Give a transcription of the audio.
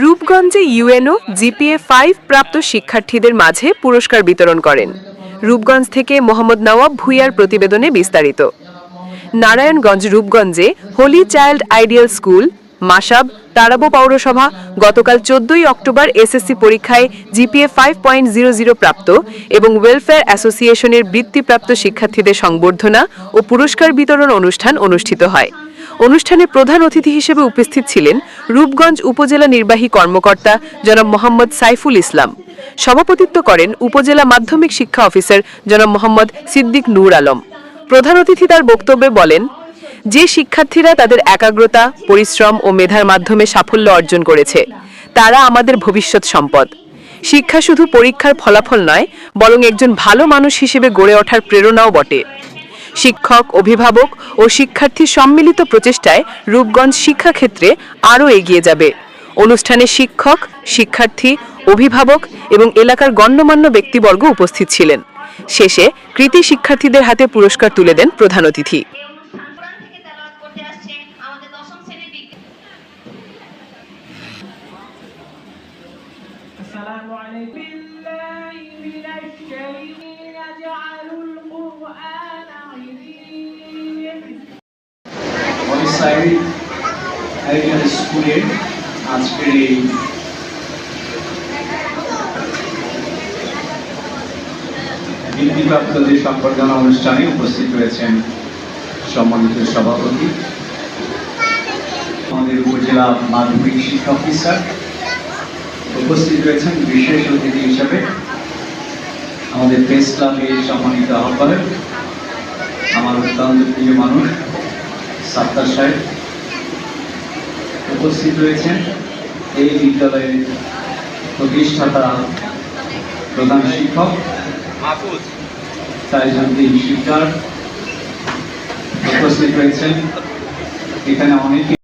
রূপগঞ্জে UNO, GPA five প্রাপ্ত শিক্ষার্থীদের মাঝে পুরস্কার বিতরণ করেন। রূপগঞ্জ থেকে মোহাম্মদ নওয়াব ভুইয়ার প্রতিবেদনে বিস্তারিত। Narayanganj রূপগঞ্জে holy child ideal school Masab Tarabo পৌরসভা গতকাল চোদ্দই অক্টোবর এসএসসি পরীক্ষায় GPA five point zero zero প্রাপ্ত এবং ওয়েলফেয়ার অ্যাসোসিয়েশনের বৃত্তিপ্রাপ্ত শিক্ষার্থীদের সংবর্ধনা ও পুরস্কার বিতরণ অনুষ্ঠান অনুষ্ঠিত হয়। অনুষ্ঠানে প্রধান অতিথি হিসেবে উপস্থিত ছিলেন রূপগঞ্জ উপজেলা নির্বাহী কর্মকর্তা জনাব মোহাম্মদ সাইফুল ইসলাম। সভাপতিত্ব করেন উপজেলা মাধ্যমিক শিক্ষা অফিসার জনাব মোহাম্মদ সিদ্দিক নূর আলম। প্রধান অতিথি তার বক্তব্যে বলেন, যে শিক্ষার্থীরা তাদের একাগ্রতা, পরিশ্রম ও মেধার মাধ্যমে সাফল্য অর্জন করেছে, তারা আমাদের ভবিষ্যৎ সম্পদ। শিক্ষা শুধু পরীক্ষার ফলাফল নয়, বরং একজন ভালো মানুষ হিসেবে গড়ে ওঠার প্রেরণাও বটে। শিক্ষক অভিভাবক ও শিক্ষার্থীর সম্মিলিত প্রচেষ্টায় রূপগঞ্জ শিক্ষাক্ষেত্রে আরও এগিয়ে যাবে অনুষ্ঠানে শিক্ষক শিক্ষার্থী অভিভাবক এবং এলাকার গণ্যমান্য ব্যক্তিবর্গ উপস্থিত ছিলেন শেষে কৃতি শিক্ষার্থীদের হাতে পুরস্কার তুলে দেন প্রধান অতিথি কোরআন থেকে তেলাওয়াত করতে আসছে আমাদের দশম শ্রেণীর বিজ্ঞান السلام عليكم بالله من الشيطان يجعل القرآن স্কুলের আজকের এই বৃত্তিপ্রাপ্তদের সম্বর্ধনা অনুষ্ঠানে উপস্থিত রয়েছেন সম্মানিত সভাপতি, আমাদের উপজেলা মাধ্যমিক শিক্ষা অফিসার। উপস্থিত রয়েছেন বিশেষ অতিথি হিসাবে আমাদের প্রেস ক্লাবের সম্মানিত আহ্বায়ক, আমার অত্যন্ত প্রিয় মানুষ সাত্তার সাহেব উপস্থিত রয়েছেন। এই বিদ্যালয়ের প্রতিষ্ঠাতা প্রধান শিক্ষক তিন শিক্ষক উপস্থিত রয়েছেন। এখানে অনেকে